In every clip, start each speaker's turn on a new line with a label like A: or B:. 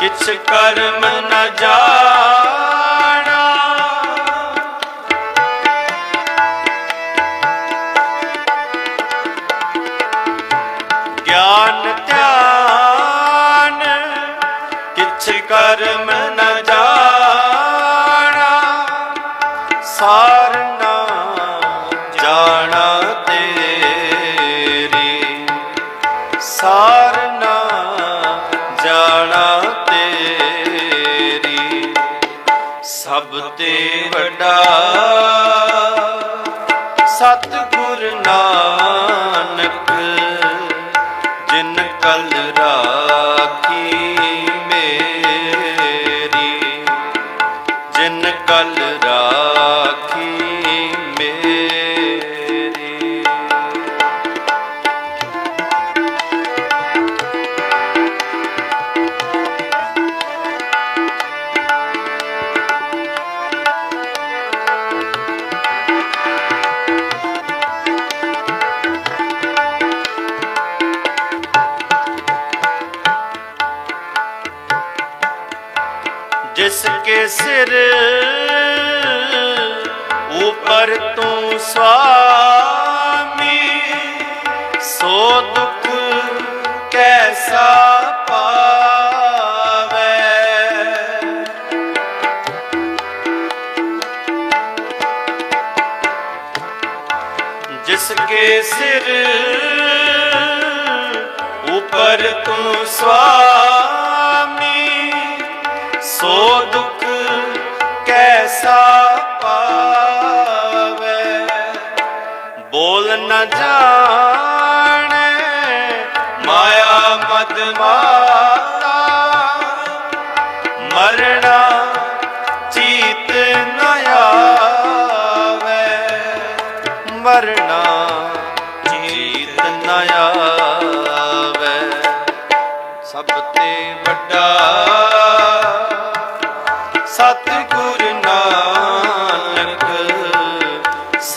A: ਕਿਛ ਕਰਮ ਨ ਜਾ ਸਤਿਗੁਰ ਨਾਨਕ ਜਿਸ ਕੇ ਸਿਰ ਉਪਰ ਤੂੰ ਸੁਆਮੀ ਸੋ ਦੁੱਖ ਕੈਸਾ ਪਾਵੇ? ਜਿਸ ਸਿਰ ਉਪਰ ਤੂੰ ਸੁਆਮੀ ਸੋ ਦੁਖ ਕੈਸਾ ਪਾਵੇ? ਬੋਲ ਨਾ ਜਾਣੇ ਮਾਇਆ ਮਦ ਮਰਣਾ ਚੀਤ ਨਾ ਆਵੇ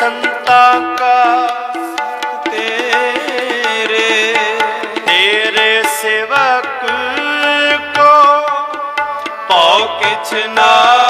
A: संता का संत तेरे तेरे सेवक को पौ किछ नाही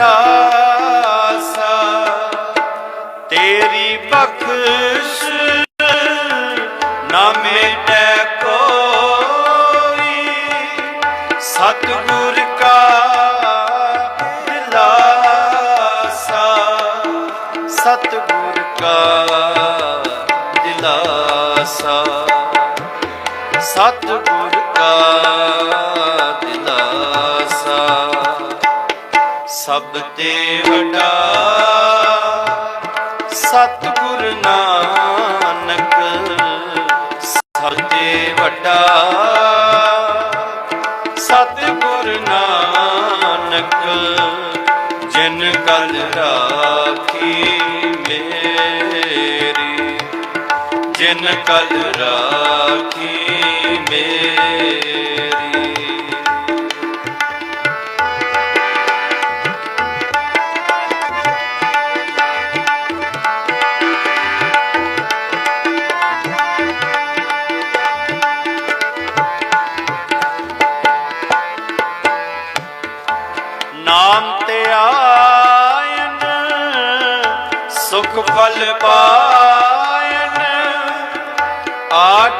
A: ਨਾਸਾ ਤੇਰੀ ਬਖਸ਼ ਨਾ ਮੇਟੈ ਕੋਈ। ਸਤਿਗੁਰ ਕਾ ਦਿਲਾਸਾ ਸਤਿਗੁਰ ਕਾ ਦਿਲਾਸਾ ਸਤਿਗੁਰ ਕਾ ਸਭ ਤੇ ਵੱਡਾ ਸਤਿਗੁਰ ਨਾਨਕ, ਸਭ ਤੇ ਵੱਡਾ ਸਤਿਗੁਰ ਨਾਨਕ, ਜਿਨ ਕਲ ਰਾਖੀ ਮੇਰੀ, ਜਿਨ ਕਲ ਰਾਖੀ ਮੇਰੀ। ਪਾਇਨ ਆਠ